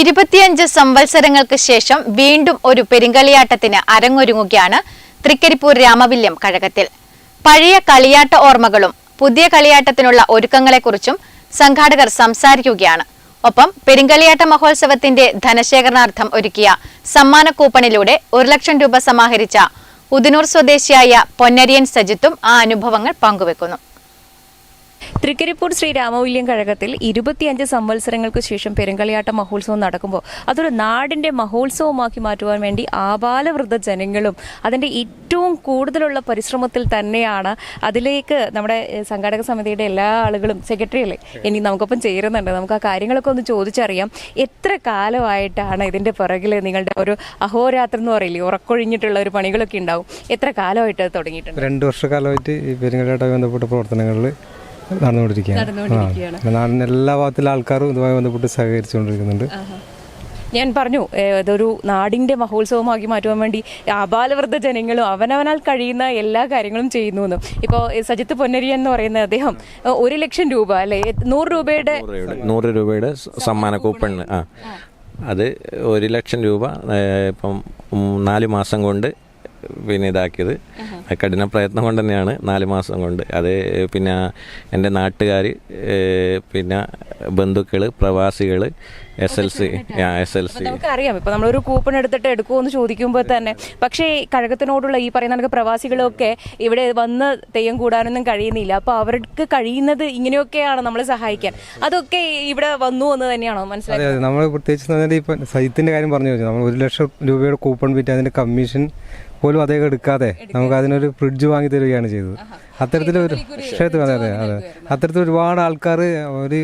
ഇരുപത്തിയഞ്ച് സംവത്സരങ്ങൾക്ക് ശേഷം വീണ്ടും ഒരു പെരിങ്കളിയാട്ടത്തിന് അരങ്ങൊരുങ്ങുകയാണ് തൃക്കരിപ്പൂർ രാമവില്യം കഴകത്തിൽ. പഴയ കളിയാട്ട ഓർമ്മകളും പുതിയ കളിയാട്ടത്തിനുള്ള ഒരുക്കങ്ങളെക്കുറിച്ചും സംഘാടകർ സംസാരിക്കുകയാണ്. ഒപ്പം പെരിങ്കളിയാട്ട മഹോത്സവത്തിന്റെ ധനശേഖരണാർത്ഥം ഒരുക്കിയ സമ്മാന കൂപ്പണിലൂടെ ഒരു ലക്ഷം രൂപ സമാഹരിച്ച ഉദിനൂർ സ്വദേശിയായ പൊന്നരിയൻ സജിത്തും ആ അനുഭവങ്ങൾ പങ്കുവെക്കുന്നു. തൃക്കരിപ്പൂർ ശ്രീ രാമവില്യം കഴകത്തിൽ ഇരുപത്തിയഞ്ച് സംവത്സരങ്ങൾക്ക് ശേഷം പെരുങ്കളിയാട്ട മഹോത്സവം നടക്കുമ്പോൾ അതൊരു നാടിന്റെ മഹോത്സവമാക്കി മാറ്റുവാൻ വേണ്ടി ആബാലവൃദ്ധ ജനങ്ങളും അതിന്റെ ഏറ്റവും കൂടുതലുള്ള പരിശ്രമത്തിൽ തന്നെയാണ് അതിലേക്ക് നമ്മുടെ സംഘാടക സമിതിയുടെ എല്ലാ ആളുകളും സെക്രട്ടറി അല്ലേ? ഇനി നമുക്കൊപ്പം ചേരുന്നുണ്ട്. നമുക്ക് ആ കാര്യങ്ങളൊക്കെ ഒന്ന് ചോദിച്ചറിയാം. എത്ര കാലമായിട്ടാണ് ഇതിന്റെ പുറകിൽ നിങ്ങളുടെ ഒരു അഹോരാത്രം എന്ന് പറയില്ലേ? ഉറക്കൊഴിഞ്ഞിട്ടുള്ള ഒരു പണികളൊക്കെ ഉണ്ടാവും. എത്ര കാലമായിട്ട് തുടങ്ങിയിട്ടുണ്ട്? രണ്ട് വർഷക്കാലമായിട്ട് ഈ പെരുങ്ങലായിട്ടുമായി ബന്ധപ്പെട്ട പ്രവർത്തനങ്ങളിൽ നടന്നുകൊണ്ടിരിക്കുകയാണ്. നാടിന്റെ എല്ലാ ഭാഗത്തിലെ ആൾക്കാരും ഇതുമായി ബന്ധപ്പെട്ട് സഹകരിച്ചുകൊണ്ടിരിക്കുന്നുണ്ട്. ഞാൻ പറഞ്ഞു ഇതൊരു നാടിന്റെ മഹോത്സവമാക്കി മാറ്റുവാൻ വേണ്ടി ആബാലവൃദ്ധ ജനങ്ങളും അവനവനാൽ കഴിയുന്ന എല്ലാ കാര്യങ്ങളും ചെയ്യുന്നു എന്നും ഇപ്പോൾ സജിത്ത് പൊന്നരിയൻ എന്ന് പറയുന്ന അദ്ദേഹം ഒരു ലക്ഷം രൂപ അല്ലെ? നൂറ് രൂപയുടെ നൂറ് രൂപയുടെ സമ്മാന കൂപ്പൺ. ആ. അത് ഒരു ലക്ഷം രൂപ ഇപ്പം നാല് മാസം കൊണ്ട് പിന്നെ ഇതാക്കിയത്. കഠിന പ്രയത്നം കൊണ്ട് തന്നെയാണ് നാല് മാസം കൊണ്ട്. അത് പിന്നെ എന്റെ നാട്ടുകാർ പിന്നെ ബന്ധുക്കൾ പ്രവാസികൾ S L C S L C നമുക്കറിയാം. ഇപ്പൊ നമ്മളൊരു കൂപ്പൺ എടുത്തിട്ട് എടുക്കുമോ എന്ന് ചോദിക്കുമ്പോൾ തന്നെ. പക്ഷേ ഈ കഴകത്തിനോടുള്ള ഈ പറയുന്ന കണക്ക് പ്രവാസികളൊക്കെ ഇവിടെ വന്ന് തെയ്യം കൂടാനൊന്നും കഴിയുന്നില്ല. അപ്പൊ അവർക്ക് കഴിയുന്നത് ഇങ്ങനെയൊക്കെയാണ് നമ്മൾ സഹായിക്കാൻ. അതൊക്കെ ഇവിടെ വന്നു എന്ന് തന്നെയാണോ മനസ്സിലായത് നമ്മൾ പ്രത്യേകിച്ച് ഇപ്പൊ സഹിത്തിന്റെ കാര്യം പറഞ്ഞു നമ്മൾ ഒരു ലക്ഷം രൂപയുടെ കൂപ്പൺ വിറ്റ് അതിന്റെ കമ്മീഷൻ പോലും അദ്ദേഹം എടുക്കാതെ നമുക്ക് അതിനൊരു ഫ്രിഡ്ജ് വാങ്ങി തരികയാണ് ചെയ്തത്. അത്തരത്തിലൊരു ക്ഷേത്രം അതെ അതെ അതെ. അത്തരത്തിൽ ഒരുപാട് ആൾക്കാർ ഒരു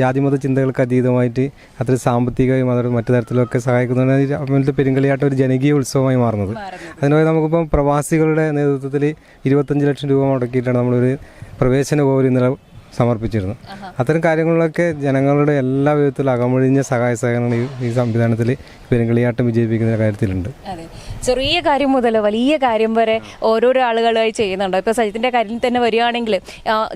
ജാതിമത ചിന്തകൾക്ക് അതീതമായിട്ട് അത്ര സാമ്പത്തികമായും അതൊരു മറ്റു തരത്തിലൊക്കെ സഹായിക്കുന്നതാണ് അപ്പോഴത്തെ പെരുങ്കളിയാട്ടം ഒരു ജനകീയ ഉത്സവമായി മാറുന്നത്. അതിനുമായി നമുക്കിപ്പം പ്രവാസികളുടെ നേതൃത്വത്തിൽ ഇരുപത്തഞ്ച് ലക്ഷം രൂപ മുടക്കിയിട്ടാണ് നമ്മളൊരു പ്രവേശന പോലും ഇന്നലെ സമർപ്പിച്ചിരുന്നു. അത്തരം കാര്യങ്ങളിലൊക്കെ ജനങ്ങളുടെ എല്ലാ വിധത്തിലും അകമൊഴിഞ്ഞ സഹായ സഹകരണം ഈ- സംവിധാനത്തിൽ പെരുങ്കളിയാട്ടം വിജയിപ്പിക്കുന്ന കാര്യത്തിലുണ്ട്. അതെ. ചെറിയ കാര്യം മുതൽ വലിയ കാര്യം വരെ ഓരോരോ ആളുകളായി ചെയ്യുന്നുണ്ട്. ഇപ്പൊ സജിത്തിന്റെ കാര്യം തന്നെ വരികയാണെങ്കിൽ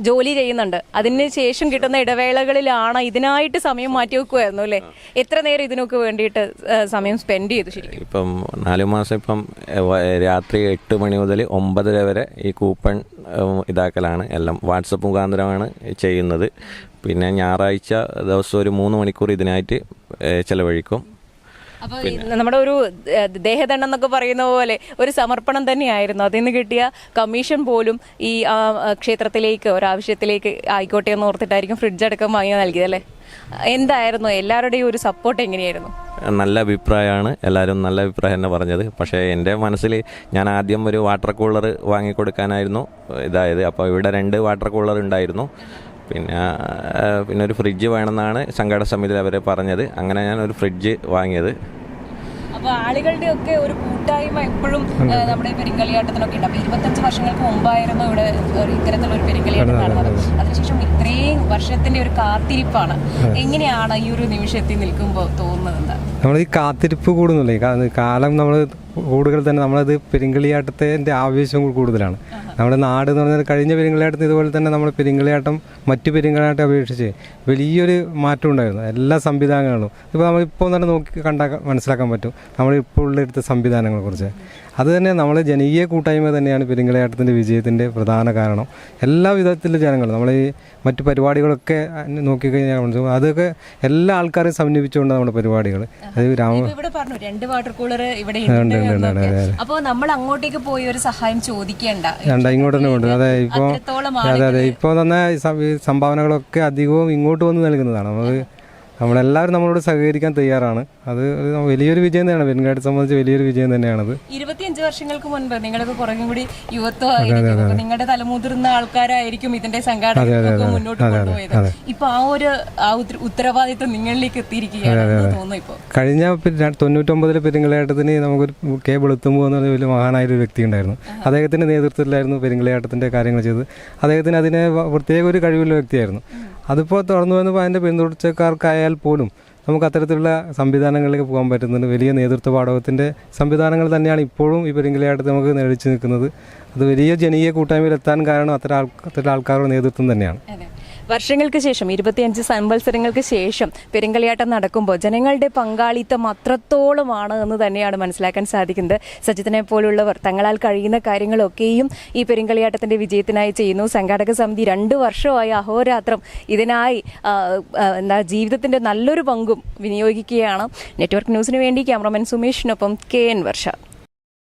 ജോലി ചെയ്യുന്നുണ്ട്. അതിന് ശേഷം കിട്ടുന്ന ഇടവേളകളിലാണ് ഇതിനായിട്ട് സമയം മാറ്റി വെക്കുമായിരുന്നു അല്ലേ? എത്ര നേരം ഇതിനൊക്കെ വേണ്ടിയിട്ട് സമയം സ്പെൻഡ് ചെയ്തു ശരിക്കും? ഇപ്പം നാലു മാസം ഇപ്പം രാത്രി എട്ട് മണി മുതൽ ഒമ്പതര വരെ ഈ കൂപ്പൺ ഇതാക്കലാണ്. എല്ലാം വാട്സപ്പ് മുഖാന്തരമാണ് ചെയ്യുന്നത്. പിന്നെ ഞായറാഴ്ച ദിവസം ഒരു മൂന്ന് മണിക്കൂർ ഇതിനായിട്ട് ചിലവഴിക്കും ചെലവഴിക്കും. അപ്പൊ നമ്മുടെ ഒരു ദേഹദണ്ഡം എന്നൊക്കെ പറയുന്ന പോലെ ഒരു സമർപ്പണം തന്നെയായിരുന്നു. അതിൽ നിന്ന് കിട്ടിയ കമ്മീഷൻ പോലും ഈ ക്ഷേത്രത്തിലേക്ക് ഒരാവശ്യത്തിലേക്ക് ആയിക്കോട്ടെ എന്ന് ഓർത്തിട്ടായിരിക്കും ഫ്രിഡ്ജ് അടക്കം വാങ്ങി നൽകിയത് അല്ലേ? എന്തായിരുന്നു? എല്ലാവരുടെയും ഒരു സപ്പോർട്ട് എങ്ങനെയായിരുന്നു? നല്ല അഭിപ്രായമാണ്. എല്ലാവരും നല്ല അഭിപ്രായം തന്നെ പറഞ്ഞത്. പക്ഷേ എന്റെ മനസ്സിൽ ഞാൻ ആദ്യം ഒരു വാട്ടർ കൂളർ വാങ്ങിക്കൊടുക്കാനായിരുന്നു. ഇതായത് അപ്പോൾ ഇവിടെ രണ്ട് വാട്ടർ കൂളർ ഉണ്ടായിരുന്നു. പിന്നെ പിന്നെ ഒരു ഫ്രിഡ്ജ് വേണമെന്നാണ് സംഘാടക സമിതിയിൽ അവർ പറഞ്ഞത്. അങ്ങനെ ഞാൻ ഒരു ഫ്രിഡ്ജ് വാങ്ങിയത്. അപ്പൊ ആളുകളുടെ ഒക്കെ ഒരു കൂട്ടായ്മ എപ്പോഴും നമ്മുടെ പെരിങ്കളിയാട്ടത്തിനൊക്കെ ഉണ്ട്. അപ്പൊ ഇരുപത്തഞ്ച് വർഷങ്ങൾക്ക് മുമ്പായിരുന്നു ഇവിടെ ഇത്തരത്തിലുള്ള ഒരു പെരിങ്കളിയാട്ടം നടന്നത്. അതിനുശേഷം ഇത്രയും വർഷത്തിന്റെ ഒരു കാത്തിരിപ്പാണ്. എങ്ങനെയാണ് ഈ ഒരു നിമിഷത്തിൽ നിൽക്കുമ്പോൾ തോന്നുന്നത്? നമ്മൾ ഈ കാത്തിരിപ്പ് കൂടുന്നില്ലേ? കാലം നമ്മൾ കൂടുതൽ തന്നെ നമ്മളത് പെരിങ്കളിയാട്ടത്തിന്റെ ആവേശം കൂടി കൂടുതലാണ്. നമ്മുടെ നാട് എന്ന് പറഞ്ഞാൽ കഴിഞ്ഞ പെരിങ്കളിയാട്ടത്തിന് ഇതുപോലെ തന്നെ നമ്മൾ പെരിങ്കളിയാട്ടം മറ്റു പെരിങ്കളിയാട്ടം അപേക്ഷിച്ച് വലിയൊരു മാറ്റം ഉണ്ടായിരുന്നു. എല്ലാ സംവിധാനങ്ങളും. ഇപ്പോൾ നമ്മളിപ്പോൾ തന്നെ നോക്കി കണ്ടാൽ മനസ്സിലാക്കാൻ പറ്റും. നമ്മൾ ഇപ്പോൾ ഉള്ളെടുത്ത സംവിധാനങ്ങളെക്കുറിച്ച് അത് തന്നെ നമ്മൾ ജനകീയ കൂട്ടായ്മ തന്നെയാണ് പെരിങ്കളിയാട്ടത്തിന്റെ വിജയത്തിന്റെ പ്രധാന കാരണം. എല്ലാ വിധത്തിലും ജനങ്ങൾ നമ്മൾ ഈ മറ്റു പരിപാടികളൊക്കെ നോക്കിക്കഴിഞ്ഞാൽ. അതൊക്കെ എല്ലാ ആൾക്കാരെയും സമന്വയിച്ചുകൊണ്ട് നമ്മുടെ പരിപാടികൾ അത് രാമ ഇവിടെ പറഞ്ഞു രണ്ട് വാട്ടർ കൂളർ ഇവിടെ ഉണ്ട്. അപ്പൊ നമ്മൾ അങ്ങോട്ടേക്ക് പോയി ഒരു സഹായം ചോദിക്കേണ്ട. വേണ്ട ഇങ്ങോട്ട് തന്നെ അതെ ഇപ്പോൾ അതെ അതെ. ഇപ്പോൾ തന്നെ സംഭാവനകളൊക്കെ അധികവും ഇങ്ങോട്ട് വന്ന് നൽകുന്നതാണ്. നമ്മൾ നമ്മളെല്ലാവരും നമ്മളോട് സഹകരിക്കാൻ തയ്യാറാണ്. അത് വലിയൊരു വിജയം തന്നെയാണ്. വെൻകാട്ടെ സംബന്ധിച്ച് വലിയൊരു വിജയം തന്നെയാണത്. ഇരുപത്തിയഞ്ച് വർഷങ്ങൾക്ക് മുൻപ് നിങ്ങളൊക്കെ കുറേ കൂടി യുവത്വമായിരിക്കും നിങ്ങളുടെ തലമുതിർന്ന ആൾക്കാരായിരിക്കും ഇതിന്റെ സംഘാടനം മുന്നോട്ട് കൊണ്ടുപോയത്. ഇപ്പൊ ആ ഒരു ആ ഉത്തരവാദിത്വം നിങ്ങളിലേക്ക് എത്തിയിരിക്കുകയാണ്. തോന്നുന്നു കഴിഞ്ഞ തൊണ്ണൂറ്റൊമ്പതിലെ പെരുങ്കളിയാട്ടത്തിന് നമുക്കൊരു കെ വെളുത്തുമ്പോ എന്ന് പറഞ്ഞ വലിയ മഹാനായ ഒരു വ്യക്തി ഉണ്ടായിരുന്നു. അദ്ദേഹത്തിന്റെ നേതൃത്വത്തിലായിരുന്നു പെരുങ്കളിയാട്ടത്തിന്റെ കാര്യങ്ങൾ ചെയ്തത്. അദ്ദേഹത്തിന് അതിന് പ്രത്യേക ഒരു കഴിവുള്ള വ്യക്തിയായിരുന്നു. അതിപ്പോൾ തുറന്നു വന്നപ്പോൾ അതിന്റെ പിന്തുടർച്ചക്കാർക്കായാൽ പോലും നമുക്ക് അത്തരത്തിലുള്ള സംവിധാനങ്ങളിലേക്ക് പോകാൻ പറ്റുന്നുണ്ട് വലിയ നേതൃത്വ പാഠകത്തിന്റെ സംവിധാനങ്ങൾ തന്നെയാണ് ഇപ്പോഴും ഈ പെരിങ്കിലയായിട്ട് നമുക്ക് നേടിച്ചു നിൽക്കുന്നത്. അത് വലിയ ജനകീയ കൂട്ടായ്മയിൽ എത്താൻ കാരണം അത്തരം ആൾ അത്തരം ആൾക്കാരുടെ നേതൃത്വം തന്നെയാണ്. വർഷങ്ങൾക്ക് ശേഷം ഇരുപത്തിയഞ്ച് സംവത്സരങ്ങൾക്ക് ശേഷം പെരുങ്കളിയാട്ടം നടക്കുമ്പോൾ ജനങ്ങളുടെ പങ്കാളിത്തം അത്രത്തോളമാണ് എന്ന് തന്നെയാണ് മനസ്സിലാക്കാൻ സാധിക്കുന്നത്. സജിത്തിനെ പോലുള്ളവർ തങ്ങളാൽ കഴിയുന്ന കാര്യങ്ങളൊക്കെയും ഈ പെരുങ്കളിയാട്ടത്തിന്റെ വിജയത്തിനായി ചെയ്യുന്നു. സംഘാടക സമിതി രണ്ട് വർഷമായി അഹോരാത്രം ഇതിനായി എന്താ ജീവിതത്തിന്റെ നല്ലൊരു പങ്കും വിനിയോഗിക്കുകയാണ്. നെറ്റ്വർക്ക് ന്യൂസിന് വേണ്ടി ക്യാമറമാൻ സുമേഷിനൊപ്പം കെ എൻ വർഷ.